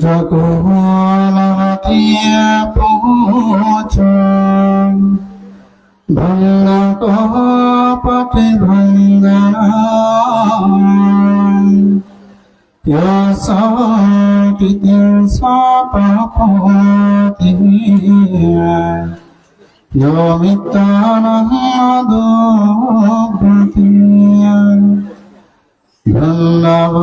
জগমাতিয়া পৌঁছন ভঙ্গা কপটে ভঙ্গা কৃতি সপতি মিত্রানন্দী ধন্যব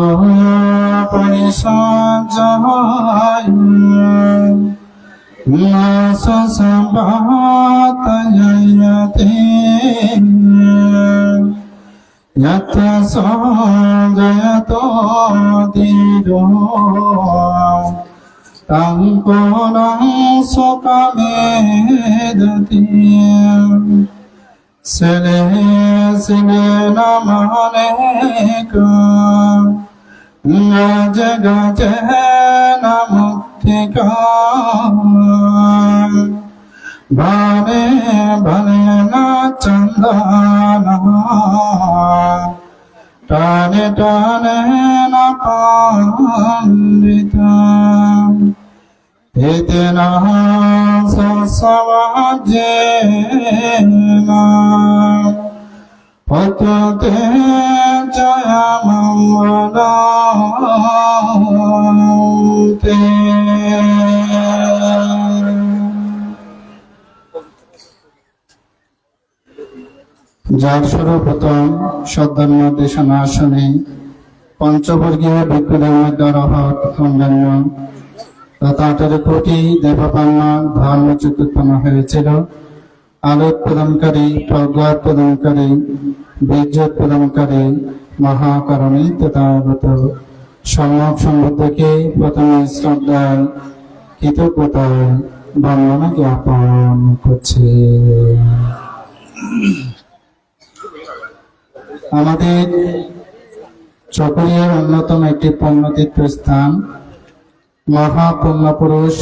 নাস সম্পাতয়তে যত সঞ্জয়তো দীরো তং কোনং সুখমেদতি সেলে সেলে নমনে গজ গজ নমুক্তি ভানে ভানে না চন্দন টানে টানে যার সর্বপ্রথম সদ্ধর্ম দেশনা আসনে পঞ্চবর্গীয় ভিক্ষুদের মধ্যে রহত তথা আঠারো কোটি দেবপান্ন ধর্মচ্যুত উৎপন্ন হয়েছিল। আলো প্রদানকারী প্রজ্ঞা প্রদানকারী বীর্য উৎপাদনকারী মহাকরণী তথাগত। সম্যক সম্বুদ্ধকে প্রথমে শ্রদ্ধায় কৃতজ্ঞতায় বন্দনা জ্ঞাপন করছে। আমাদের চকরিয়ার অন্যতম একটি পণ্যতীর্থ স্থান মহাপুণ্যপুরুষ,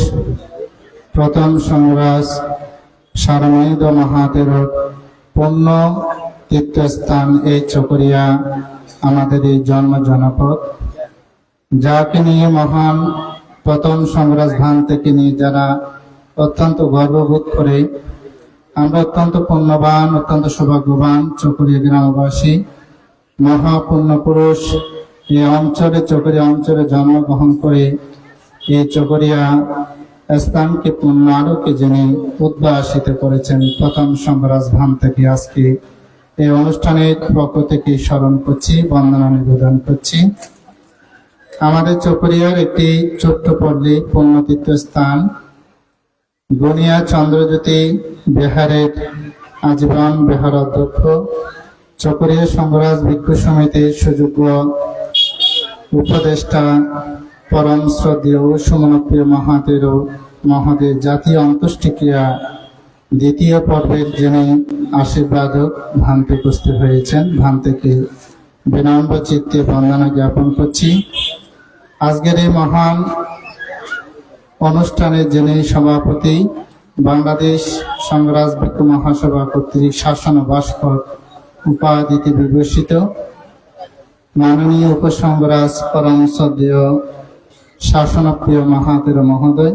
প্রথম সংরাজ সারমেদ মহাদেব, পুণ্য তীর্থস্থান এই চকরিয়া আমাদের এই জন্ম জনপদ। যাকে নিয়ে মহান প্রথম সংরাজ ধান থেকে নিয়ে যারা অত্যন্ত গর্ববোধ করে, আমরা অত্যন্ত পুণ্যবান, অত্যন্ত সৌভাগ্যবান চকরিয়া গ্রামবাসী। মহাপুণ্য পুরুষ এই অঞ্চলে, চকরিয়া অঞ্চলে জন্মগ্রহণ করে এই চকরিয়া স্থানকে পূর্ণ আলোকে যিনি উদ্ভাসিত করেছেন, প্রথম সংরাজ ধাম থেকে আজকে এই অনুষ্ঠানের পক্ষ থেকে স্মরণ করছি, বন্দনা নিবেদন করছি। আমাদের চকরিয়ার একটি ছোট্ট পল্লী পুণ্যতীর্থ স্থান। গুনিয়া চন্দ্রজ্যোতি বিহারের আজীবন বিহার অধ্যক্ষ। চকরিয়া সংরাজ ভিক্ষু সমিতির সুযোগ্য উপদেষ্টা পরম শ্রদ্ধেয়, সুমনপ্রিয় মহাদেব মহাদের জাতীয় অন্ত্যেষ্টিক্রিয়া দ্বিতীয় পর্বের যিনি আশীর্বাদক ভান্তে উপস্থিত হয়েছেন ভান্তেকে বিনম্র চিত্তে বন্দনা জ্ঞাপন করছি। আজকের এই মহান অনুষ্ঠানের যিনি সভাপতি, বাংলাদেশ সংরাজ ভিক্ষু মহাসভা কর্তৃক শাসন ভাস্কর উপাধিতে বিভূষিত, মাননীয় উপসংরাজ পরম শ্রদ্ধেয় শাসনপ্রিয় মহাতের মহোদয়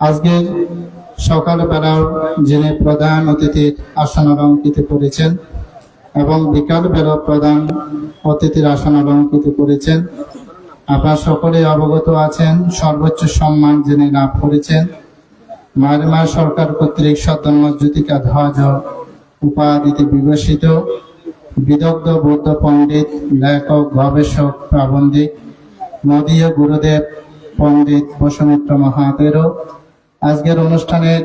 আজকের সকালবেলার যিনি প্রধান অতিথির আসন অলঙ্কিত করেছেন এবং বিকাল বেলা প্রধান অতিথির আসন অলঙ্কিত করেছেন, আপনারা সকলে অবগত আছেন, সর্বোচ্চ সম্মান যিনি লাভ করেছেন। মারমা সরকার কর্তৃক সদন্য জ্যোতিকা ধ্বজ উপাধিতে বিভূষিত বিদগ্ধ বৌদ্ধ পণ্ডিত, লেখক, গবেষক, প্রাবন্ধিক মদীয় গুরুদেব, পণ্ডিত বসুমিত্র মহাতেরও আজকের অনুষ্ঠানের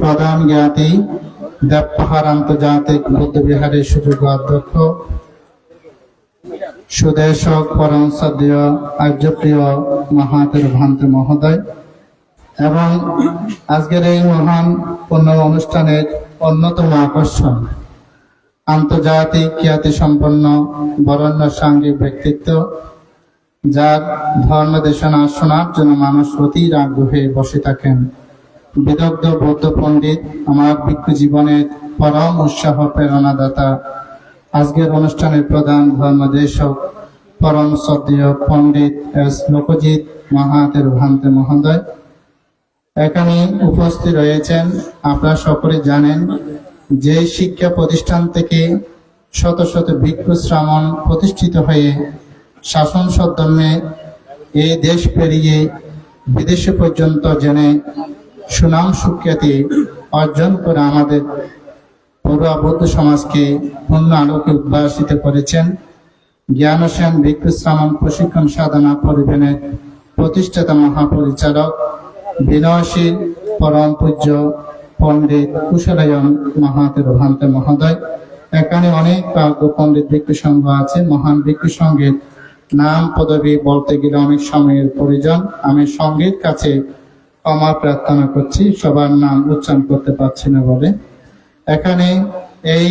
প্রধান জ্ঞাতি দেবপাহাড় আন্তর্জাতিক বৌদ্ধ বিহারের সুযোগ্য অধ্যক্ষ, সুদেশক পরম শ্রদ্ধেয় আর্যপ্রিয় মহাতের ভান্ত মহোদয় এবং আজকের এই মহান পূর্ণ অনুষ্ঠানের অন্যতম আকর্ষণ, আন্তর্জাতিক খ্যাতি সম্পন্ন বরণ্য সাঙ্গিক ব্যক্তিত্ব যার ধর্ম দেশনা শোনার জন্য মানুষ অতির আগ্রহে বসে থাকেন। বিদগ্ধ, বৌদ্ধ পণ্ডিত, আমার ভিক্ষু জীবনের পরম উৎসাহ প্রেরণাদাতা। আজকের অনুষ্ঠানের প্রধান ধর্মদেশক, পরম শ্রদ্ধেয় পণ্ডিত এস লোকজিৎ মহাতের ভান্তে মহোদয়। এখানে উপস্থিত রয়েছেন, আপনারা সকলে জানেন যে শিক্ষা প্রতিষ্ঠান থেকে শত শত ভিক্ষু শ্রাবণ প্রতিষ্ঠিত হয়ে শাসন সদ্যমে এই দেশ পেরিয়ে বিদেশে পর্যন্ত জেনে সুনাম সুখ্যাতি অর্জন করে আমাদের পড়ুয়া বৌদ্ধ সমাজকে পূর্ণ আলোকে উদ্ভাসিত করেছেন। জ্ঞান সেন ভিক্ষু শ্রামণ প্রশিক্ষণ সাধনা পরিবেনের প্রতিষ্ঠাতা মহাপরিচালক বিনয়শীল পরম পূজ্য পণ্ডিত কুশলায়ন মহাতের ভান্তে মহোদয়। এখানে অনেক পণ্ডিত সংঘ আছে, মহান সংঘের নাম পদবি বলতে গেলে অনেক সময়ের প্রয়োজন। আমি সঙ্গীর কাছে ক্ষমা প্রার্থনা করছি, সবার নাম উচ্চারণ করতে পারছি না বলে। এখানে এই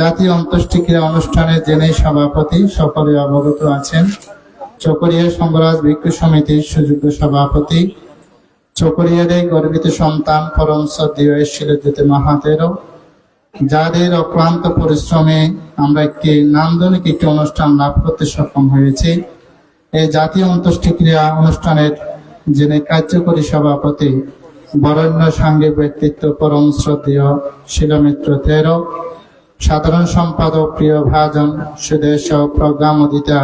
জাতীয় অন্ত্যেষ্টি অনুষ্ঠানে যিনি সভাপতি, সকলে অবগত আছেন। চকরিয়া সংঘরাজ ভিক্ষু সমিতির সুযোগ্য সভাপতি। চকরিয়ার এই গর্বিত সন্তান, পরম শ্রদ্ধেয় শিলজ্যোতি মাহাতেরও। যাদের অক্লান্ত পরিশ্রমে আমরা একটি নান্দনিক একটি অনুষ্ঠান লাভ করতে সক্ষম হয়েছি, এই জাতীয় অন্ত্যেষ্টি ক্রিয়া অনুষ্ঠানের যিনি কার্যকরী সভাপতি বরেণ্য সাংঘিক ব্যক্তিত্ব পরম শ্রদ্ধেয় শিলমিত্র তেরো, সাধারণ সম্পাদক প্রিয় ভাজন সুদেশ প্রজ্ঞামদিতা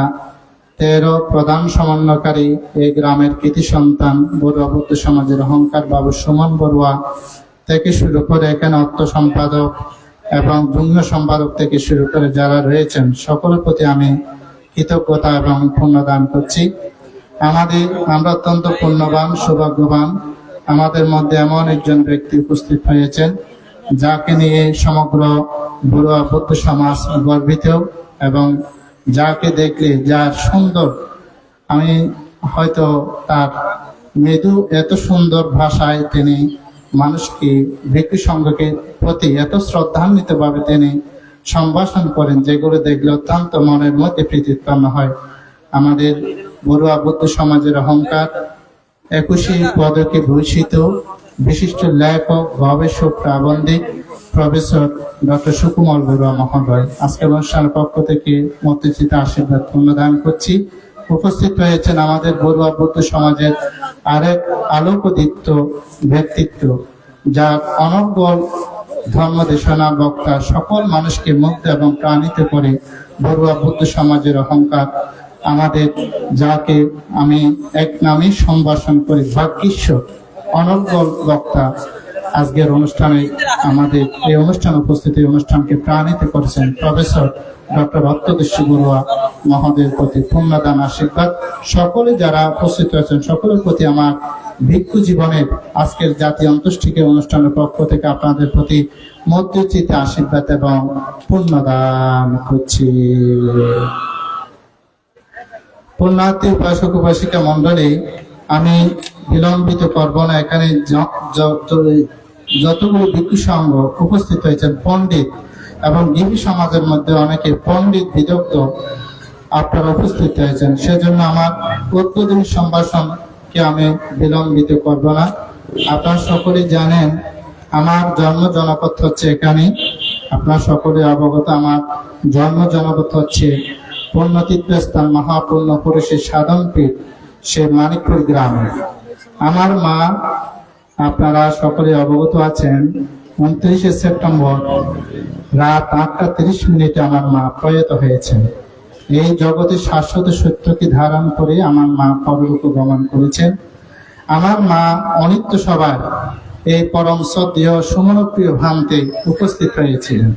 তেরো, প্রধান সমন্বয়কারী এই গ্রামের কৃতি সন্তান বড়ুয়া সমাজের অহংকার বাবু সুমন বড়ুয়া থেকে শুরু করে এখানে অর্থ সম্পাদক এবং যুগ্ম সম্পাদক থেকে শুরু করে যারা রয়েছেন, সকলের প্রতি আমি কৃতজ্ঞতা এবং পুণ্যদান করছি। আমাদের, আমরা অত্যন্ত পুণ্যবান, সৌভাগ্যবান। আমাদের মধ্যে এমন একজন ব্যক্তি উপস্থিত হয়েছেন, যাকে নিয়ে সমগ্র বড়ুয়া বৌদ্ধ সমাজ গর্বিত এবং যাকে দেখলে যার সুন্দর, আমি হয়তো তার মৃদু এত সুন্দর ভাষায় তিনি মানুষকে ভিক্ষু সংঘকে প্রতি এত শ্রদ্ধান্বিত ভাবে তিনি সম্ভাষণ করেন, যেগুলো দেখলে অত্যন্ত মনের মধ্যে প্রীতি উৎপন্ন হয়। আমাদের বড়ুয়া বৌদ্ধ সমাজের অহংকার একুশে পদকে ভূষিত বিশিষ্ট লেখক, গবেষক, প্রাবন্ধিক প্রফেসর ডক্টর সুকুমল বড়ুয়া মহোদয়। আজকের অনুষ্ঠানের পক্ষ থেকে মতিচিত আশীর্বাদ প্রদান করছি। উপস্থিত হয়েছেন আমাদের বড়ুয়া বৌদ্ধ সমাজের আরেক আলোকদীপ্ত ব্যক্তিত্ব, যার অনর্গল ধর্ম দেশনা বক্তা সকল মানুষকে মুগ্ধ এবং প্রাণিত করে বড়ুয়া বৌদ্ধ সমাজের অহংকার। আমাদের যাকে আমি এক নামে সম্ভাষণ করি ভাগ্যীশ্বর অনর্গল বক্তা। আজকের অনুষ্ঠানে আমাদের এই অনুষ্ঠান উপস্থিতি অনুষ্ঠানকে প্রাণিত করেছেন প্রফেসর ডক্টর ভক্তদৃষ্টি বড়ুয়া। মহোদয়ের প্রতি পুণ্যদান আশীর্বাদ। সকলে যারা উপস্থিত হয়েছেন, সকলের প্রতি আমার ভিক্ষু জীবনের আজকের জাতীয় অন্ত্যেষ্টিকে অনুষ্ঠানের পক্ষ থেকে আপনাদের প্রতি মধ্যচিতে আশীর্বাদ এবং পুণ্যদান করছি। পুণ্যার্থী উপাসক উপাসিকা মন্ডলী আমি বিলম্বিত করব না। এখানে যতগুলো ভিক্ষু সংঘ উপস্থিত হয়েছেন, পণ্ডিত এবং গিবি সমাজের মধ্যে অনেকে পণ্ডিত, বিদগ্ধ আপনারা উপস্থিত হয়েছেন সেজন্য আমার উদ্বোধনী সম্ভাষণকে আমি বিলম্বিত করব না। আপনারা সকলে জানেন, আমার জন্ম জনপদ হচ্ছে এখানে। আপনার সকলে অবগত, আমার জন্ম জনপদ হচ্ছে পুণ্যতীর্থস্থান মহাপূর্ণ পুরুষের সাধন পীঠ, সে মানিকপুর গ্রামে। আমার মা, আপনারা সকলে অবগত আছেন, উনত্রিশে সেপ্টেম্বর রাত আটটা তিরিশ মিনিটে আমার মা প্রয়াত হয়েছেন। এই জগতে শাশ্বত সত্যকে ধারণ করে আমার মা পরলোক গমন করেছেন। আমার মা অনিত্য সভায় এই পরম শ্রদ্ধেয় সুমনপ্রিয় ভ্রান্তে উপস্থিত হয়েছিলেন।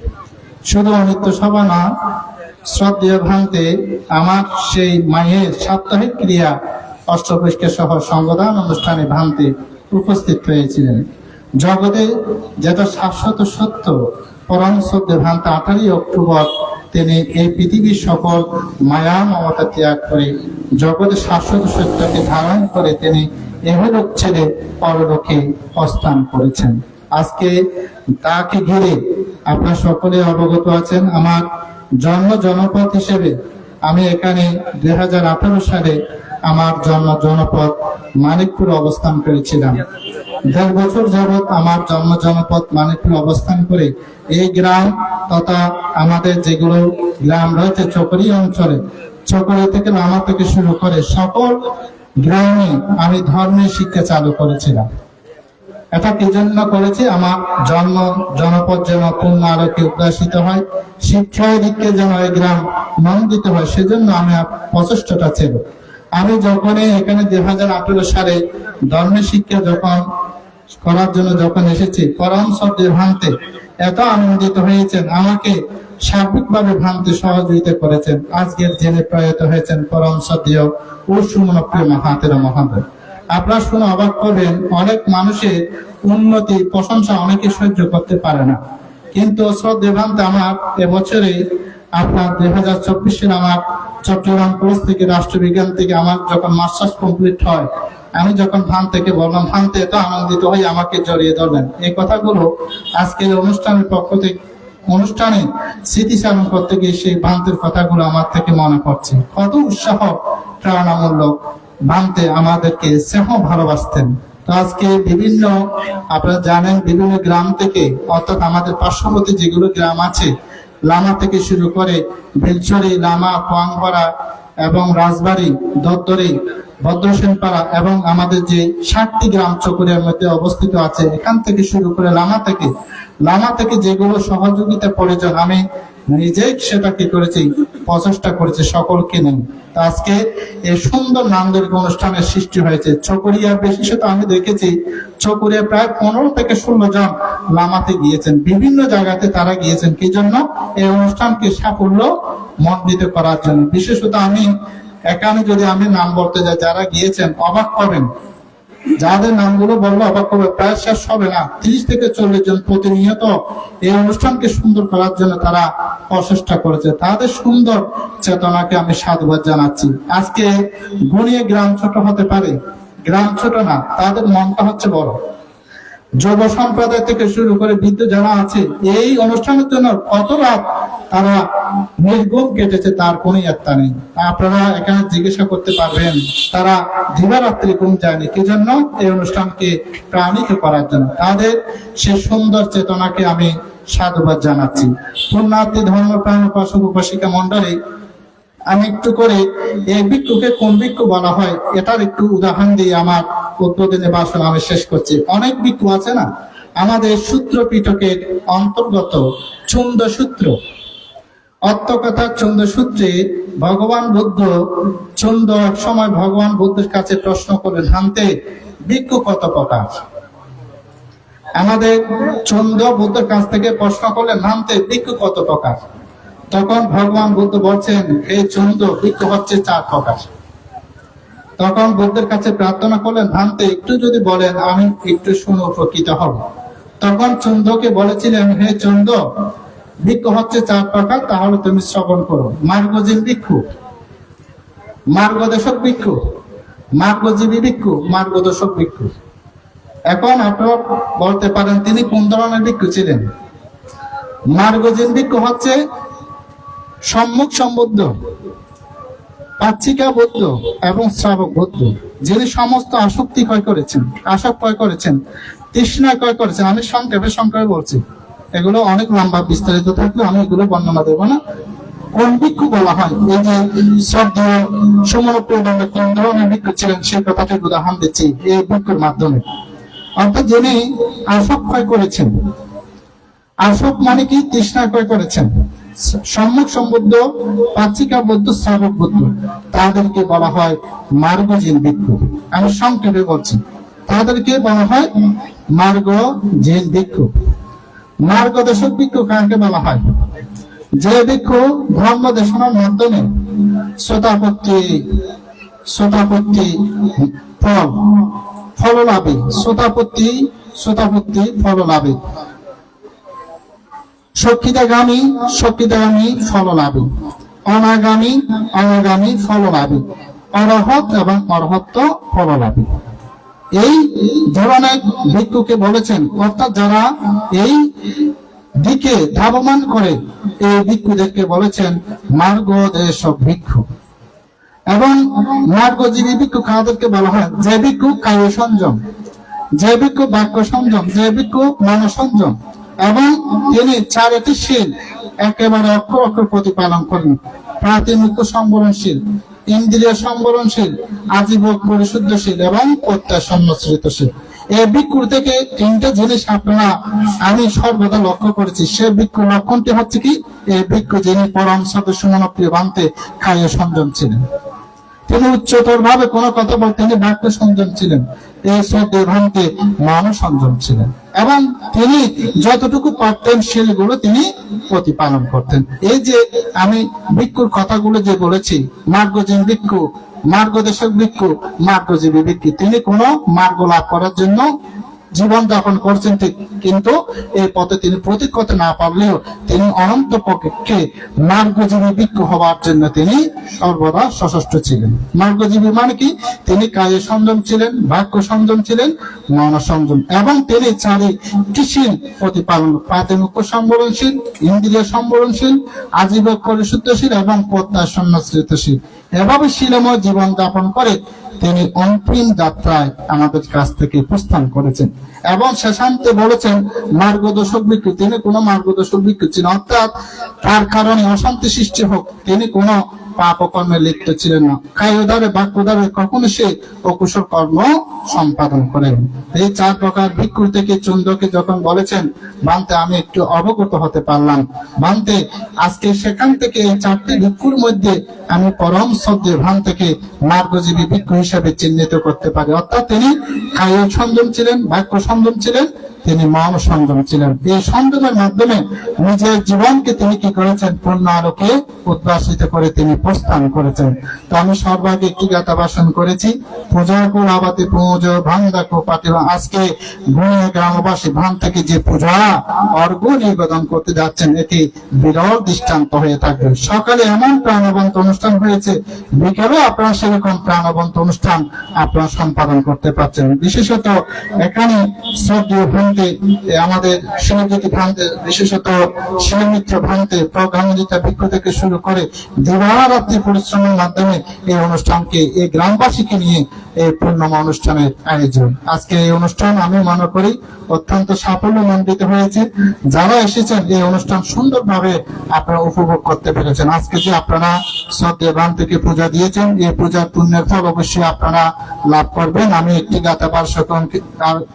শুধু অনিত্য সভা না শ্রদ্ধেয় ভ্রান্তে আমার সেই মায়ের সাপ্তাহিক ক্রিয়া অষ্টপুষ্কে সহ সংগদান অনুষ্ঠানে ভ্রান্তে উপস্থিত হয়েছিলেন। জগতে যেটা শাশ্বত সত্য পরম সত্য আঠারোই অক্টোবর তিনি এই পৃথিবীর সকল মায়া মমতা ত্যাগ করে জগতে শাশ্বত সত্যকে ধারণ করে তিনি এহলোক ছেড়ে পরলোকে প্রস্থান করেছেন। আজকে তাকে ঘিরে আপনার সকলে অবগত আছেন, আমার জন্ম জনপথ হিসেবে আমি এখানে দুই হাজার আঠারো সালে আমার জন্ম জনপদ মানিকপুর অবস্থান করেছিলাম। দেড় বছর যাবৎ আমার জন্ম জনপদ মানিকপুর অবস্থান করে এই গ্রাম তথা আমাদের যেগুলো গ্রাম রয়েছে চকরি অঞ্চলে, চকরি থেকে লামা থেকে শুরু করে সকল গ্রামে আমি ধর্মের শিক্ষা চালু করেছিলাম। এটা কি জন্য করেছি? আমার জন্ম জনপদ যেন পূর্ণ আলোকে উদ্ভাসিত হয়, শিক্ষায় দিকে যেন এই গ্রাম নন্দিত হয়, সেজন্য আমি প্রচেষ্টাটা ছিল আমি যখনই এখানে দুই হাজার আঠেরো সালে ধর্মের শিক্ষা যখন করার জন্য যখন এসেছি, পরম শব্দের ভাঙতে এত আনন্দিত হয়েছেন, আমাকে সার্বিকভাবে ভাঙতে সহযোগিতা করেছেন। আজকের জেনে প্রয়াত হয়েছেন পরম সদীয় ও সুমনপ্রিয় মহাতের মহাদেব আপনারা শুনে অবাক করবেন, অনেক মানুষের উন্নতি, প্রশংসা অনেকে সহ্য করতে পারে না। কিন্তু শ্রদ্ধেভান্ত আমার এবছরে আপনার দুই হাজার চব্বিশ সালে আমার চট্টগ্রাম কোর্স থেকে রাষ্ট্রবিজ্ঞান থেকে আমার যখন মাস্টার্স কমপ্লিট হয়, আমি যখন ভান থেকে বললাম ভানতে এত আনন্দিত হয়ে আমাকে জড়িয়ে ধরবেন। এই কথাগুলো আজকের অনুষ্ঠানের পক্ষ থেকে, অনুষ্ঠানে স্মৃতিচারণ করতে গিয়ে সেই ভান্তের কথাগুলো আমার থেকে মনে পড়ছে। কত উৎসাহ, প্রেরণামূলক ভান্তে আমাদেরকে স্নেহ ভালোবাসতেন। তো আজকে বিভিন্ন, আপনারা জানেন, বিভিন্ন গ্রাম থেকে, অর্থাৎ আমাদের পার্শ্ববর্তী যেগুলো গ্রাম আছে লামা থেকে শুরু করে ভেলছড়ি, লামা কোয়াংপাড়া এবং রাজবাড়ি, দত্তরি, ভদ্রসেনপাড়া এবং আমাদের যে ষাটটি গ্রাম চকুরিয়ার মধ্যে অবস্থিত আছে, এখান থেকে শুরু করে লামা থেকে। লামা থেকে যেগুলো সহযোগিতা প্রয়োজন, আমি নিজেই সেটা কি করেছি, প্রচেষ্টা করেছে, সকলকে নিয়ে। তো আজকে এই সুন্দর নান্দনিক অনুষ্ঠানের সৃষ্টি হয়েছে। চকরিয়া বিশেষত আমি দেখেছি চকরিয়া প্রায় পনেরো থেকে ষোলো জন লামাতে গিয়েছেন। বিভিন্ন জায়গাতে তারা গিয়েছেন। কি জন্য? এই অনুষ্ঠানকে সাফল্য মণ্ডিত করার জন্য। বিশেষত আমি এখানে যদি আমি নাম বলতে যাই, যারা গিয়েছেন, অবাক হবেন। যাদের নামগুলো বলল অবাক প্রায় শেষ হবে না। তিরিশ থেকে চল্লিশ জন প্রতিনিয়ত এই অনুষ্ঠানকে সুন্দর করার জন্য তারা অচেষ্টা করেছে। তাদের সুন্দর চেতনাকে আমি সাধুবাদ জানাচ্ছি। আজকে গুনিয়ে গ্রাম ছোট হতে পারে। গ্রাম ছোট না, তাদের মনটা হচ্ছে বড়। যুব সম্প্রদায় থেকে শুরু করে বৃদ্ধ যারা আছে, এই অনুষ্ঠানের জন্য কত রাত তারা নির্গুম কেটেছে তার কোন একটা নেই। আপনারা এখানে জিজ্ঞাসা করতে পারবেন, তারা দিবারাত্রি ঘুম যায়নি কি জন্য? এই অনুষ্ঠানকে প্রাণিত করার জন্য। তাদের সে সুন্দর চেতনাকে আমি সাধুবাদ জানাচ্ছি। পুণ্যার্থী ধর্মপ্রাণ উপাসক উপাসিকা মন্ডলী আমি একটু করে এই ভিক্ষুকে কোন ভিক্ষু বলা হয়, এটার একটু উদাহরণ দিয়ে আমার উদ্বোধনী ভাষণ আমি শেষ করছি। অনেক ভিক্ষু আছে না? আমাদের সূত্র পিটকের অন্তর্গত চুন্দ সূত্র অর্থকথা চন্দ্র সূত্রে ভগবান বুদ্ধ এক সময় ভগবান বুদ্ধের কাছে প্রশ্ন করে জানতে ভিক্ষু কত প্রকার? আমাদের চন্দ্র বুদ্ধের কাছ থেকে প্রশ্ন করলে নামতে ভিক্ষু কত প্রকার? তখন ভগবান বুদ্ধ বলছেন এই চন্দ্র ভিক্ষু হচ্ছে চার প্রকার তখন বুদ্ধের কাছে প্রার্থনা করলেন ভান্তে একটু যদি বলেন, আমি একটু শুনে উপকৃত হব। তখন চন্দ্রকে বলেছিলেন, হে চন্দ্র ভিক্ষু হচ্ছে চার প্রকার তাহলে তুমি শ্রবণ করো। মার্গজীব ভিক্ষু মার্গদেশক ভিক্ষু মার্গজীবী ভিক্ষু মার্গদর্শক ভিক্ষু এখন আপনারা বলতে পারেন, তিনি কোন ধরনের ভিক্ষু ছিলেন? মার্গজীব ভিক্ষু হচ্ছে সম্মুখ সম্বুদ্ধ পাচ্ছিকা বৌদ্ধ এবং শ্রাবক বৌদ্ধ। যিনি সমস্ত আসক্তি ক্ষয় করেছেন, আসক ক্ষয় করেছেন, তৃষ্ণা ক্ষয় করেছেন, আমি সংক্ষেপে সংক্ষেপে বলছি। এগুলো অনেক লম্বা, বিস্তারিত থাকলে আমি এগুলো বর্ণনা দেবো না। কোন ভিক্ষু বলা হয়? এই যে শ্রদ্ধেয় সুমনপ্রিয় নামে কোন ধরনের ভিক্ষু ছিলেন, সেই কথাটি উদাহরণ দিচ্ছি এই ভিক্ষুর মাধ্যমে। অর্থাৎ যিনি আসক ক্ষয় করেছেন, আসক মানে কি? তৃষ্ণা ক্ষয় করেছেন। সম্মুখ সম্বুদ্ধ পাচিকা বৌদ্ধ শ্রাবক বৌদ্ধ তাদেরকে বলা হয় মার্গজিন ভিক্ষু। আমি সংক্ষেপে বলছি। তাদেরকে বলা হয় মার্গ জেল ভিক্ষু। মার্গদর্শক ভিক্ষু কাকে বলা হয়? যে ভিক্ষু ধর্ম দেশনার মাধ্যমে শ্রোতাপত্তি শ্রোতাপত্তি ফল ফল লাভে শ্রোতাপত্তি শ্রোতাপত্তি ফল লাভে সক্ষিতাগামী সক্ষিতাগামী ফল লাভে অনাগামী অনাগামী ফল লাভে অরহত এবং অরহত্ত ফল লাভে এই ধরনের ভিক্ষুকে বলেছেন, অর্থাৎ যারা এই দিকে ধাবমান করে, এই ভিক্ষুদেরকে বলেছেন, মার্গ দেশ ভিক্ষু। এবং মার্গজীবী ভিক্ষু, কাদেরকে বলা হয়? যে ভিক্ষু কায় সংযম যে ভিক্ষু বাক্য সংযম, যে ভিক্ষু মন সংযম এবং তিনি চারিটি শীল একেবারে অক্ষর অক্ষর প্রতিপালন করেন। প্রাতিমুখ সম্বরণশীল ইন্দ্রিয় সম্বরণশীল আজীবক পরিশুদ্ধশীল এবং প্রত্যাসন্নশ্রিতশীল এই ভিক্ষুর থেকে তিনটা জিনিস আপনারা, আমি সর্বদা লক্ষ্য করেছি। সে ভিক্ষু লক্ষণটি হচ্ছে কি? এই ভিক্ষু যিনি পরম সদস্য মনপ্রিয় বান্তে খাইয়ে সংযম ছিলেন। তিনি উচ্চতর ভাবে কোনো কথা বলতেন তিনি বাক্য সংযম ছিলেন। এই ছিলেন। এবং তিনি যতটুকু পারতেন সেগুলো তিনি প্রতিপালন করতেন। এই যে আমি ভিক্ষুর কথাগুলো যে বলেছি ভিক্ষু, মার্গদেশক ভিক্ষু, মার্গজীবী ভিক্ষু, তিনি কোনো মার্গ লাভ করার জন্য জীবন যাপন করছেন ঠিক, কিন্তু এই পথে তিনি প্রতীক করতে না পারলেও তিনি অনন্ত পক্ষে মার্গজীবী ভিক্ষু হওয়ার জন্য তিনি সর্বদা সশস্ত্র ছিলেন। মার্গজীবী মানে কি? তিনি কাজে সংযম ছিলেন বাক্য সংযম ছিলেন, মন সংযম এবং তিনি চারি কৃষির প্রতিপালন, প্রাথমিক সম্বরণশীল, ইন্দ্রিয় সম্বরণশীল, আজীবক পরিশুদ্ধশীল এবং প্রত্যাসন্নশীল এভাবে শিলময় জীবন যাপন করে তিনি অন্তিম যাত্রায় আমাদের কাছ থেকে প্রস্থান করেছেন। এবং শেষান্তে বলেছেন, মার্গদর্শক বিক্ষু তিনি কোনো মার্গদর্শক ছিলেন অর্থাৎ তার কারণে অশান্তি সৃষ্টি হোক, তিনি কোনো পাপ কর্মে লিপ্ত ছিলেন না। কায়োদারে বাক্যদারে কখনো সে অকুশল কর্ম সম্পাদন করেন এই চার প্রকার ভিক্ষু থেকে চন্দ্রকে যখন বলেছেন, বানতে, আমি একটু অবগত হতে পারলাম। বানতে, আজকে সেখান থেকে এই চারটি ভিক্ষুর মধ্যে আমি পরম শ্রদ্ধে ভান থেকে মার্গজীবী ভিক্ষু হিসাবে চিহ্নিত করতে পারি। অর্থাৎ তিনি কায় সংযম ছিলেন, বাক্য সংযম ছিলেন তিনি মন সংযম ছিলেন। এই সংযমের মাধ্যমে নিজের জীবনকে তিনি কি করেছেন? পূর্ণ আলোকে উদ্ভাসিত করে তিনি প্রস্থান করেছেন। তো আমি সর্বাগে একটি গাথা ভাষণ করেছি। পূজা কুলাবাতে, পুজো দেখো পাঠিবা আজকে গুণে গ্রামবাসী ভান থেকে যে পূজা অর্ঘ নিবেদন করতে যাচ্ছেন, এটি বিরল দৃষ্টান্ত হয়ে থাকবে সকালে এমন প্রাণবন্ত অনুষ্ঠান হয়েছে, বিকেলে আপনারা সেরকম প্রাণবন্ত অনুষ্ঠান আপনারা সম্পাদন করতে পারছেন। বিশেষত এখানে শ্রদ্ধেয় ভ্রান্তে আমাদের শিলজ্যোতি ভ্রান্তে, বিশেষত শিলমিত্র ভ্রান্তে প্রজ্ঞানন্দিতা বৃক্ষ থেকে শুরু করে দিবারাত্রি পরিশ্রমের মাধ্যমে এই অনুষ্ঠানকে, এই গ্রামবাসীকে নিয়ে এই পূর্ণম অনুষ্ঠানের আয়োজন। আজকে এই অনুষ্ঠান আমি মনে করি অত্যন্ত সাফল্য মণ্ডিত হয়েছে। যারা এসেছেন, এই অনুষ্ঠান সুন্দরভাবে আপনারা উপভোগ করতে পেরেছেন। আজকে যে আপনারা ভ্রান্ত থেকে পূজা দিয়েছেন, এই পূজার পুণ্যের ফল অবশ্যই আপনারা লাভ করবেন। আমি একটি গাথা পার্শ্বকম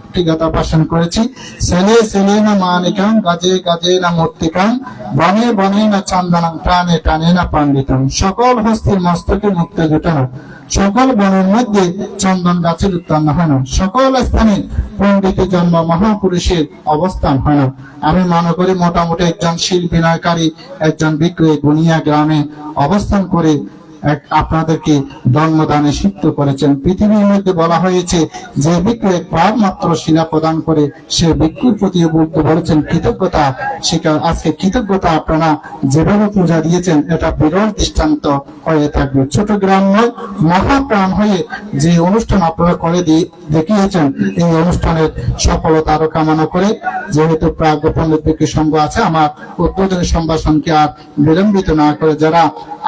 একটি গাথা ভাষণ করেছি। ছেলে ছেলে না মানিকাম গাজে গাজে না মূর্তিকাম বনে বনে না চান্দানাম প্রাণে প্রাণে না পাণ্ডিতাম সকল হস্তির মস্তকে মুক্ত জুটানো সকল বনের মধ্যে চন্দন গাছের উৎপন্ন হয় না। সকল স্থানে পণ্ডিতের জন্ম মহাপুরুষের অবস্থান হয় না। আমি মনে করি মোটামুটি একজন শিল্পী নয়কারী একজন বিক্রয় গুনিয়া গ্রামে অবস্থান করে আপনাদেরকে জন্মদানে সিদ্ধ করেছেন। পৃথিবীর মধ্যে বলা হয়েছে যে ভিক্ষু একবার মাত্র শিলা প্রদান করে, সে ভিক্ষুর প্রতি বুদ্ধ বলেছেন কৃতজ্ঞতা। স্বীকার আজকে কৃতজ্ঞতা আপনারা যেভাবে পূজা দিয়েছেন, এটা বিরল দৃষ্টান্ত হয়ে থাকবে। ছোট গ্রাম নয় মহাপ্রাণ হয়ে যে অনুষ্ঠান আপনারা করে দিয়ে দেখিয়েছেন, এই অনুষ্ঠানের সফলতা আরও কামনা করে যেহেতু পণ্ডিত বিক্রি সংঘ আছে, আমার উদ্বোধনী সম্ভাষণকে আর বিলম্বিত না করে যারা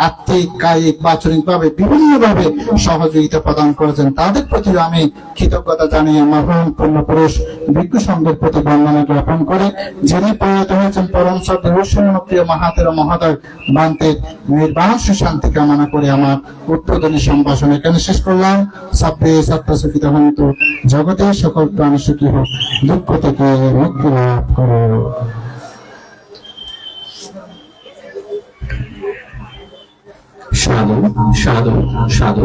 আর্থিক, কায়িক বাচনিক ভাবে বিভিন্ন ভাবে সহযোগিতা প্রদান করেছেন, তাদের প্রতি আমি কৃতজ্ঞতা জানিয়ে মহান পূর্ণপুরুষ ভিক্ষু সংঘের প্রতি বন্দনা জ্ঞাপন করে, যিনি প্রয়াত হয়েছেন পরম শ্রদ্ধা প্রিয় মাহাতের মহোদয় বান্তে নির্বাণ সুশান্তি কামনা করে আমার উদ্বোধনী সম্ভাষণ এখানে শেষ করলাম। সাব্বে সত্য সুখিত হন্ত। জগতে সকল প্রাণ সুখী হোক, দুঃখ থেকে মুক্তি লাভ সাধু সাধু সাধু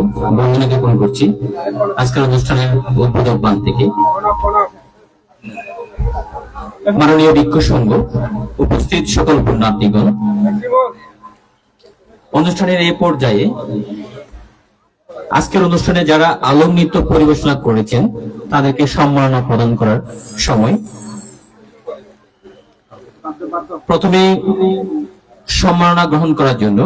জ্ঞাপন করছি। আজকের অনুষ্ঠানের উদ্বোধক বান থেকে। মাননীয় সংঘ, উপস্থিত সকল পুণ্যার্থীগণ। অনুষ্ঠানের এই পর্যায়ে আজকের অনুষ্ঠানে যারা আলোক নৃত্য পরিবেশনা করেছেন, তাদেরকে সম্মাননা প্রদান করার সময় প্রথমে সম্মাননা গ্রহণ করার জন্য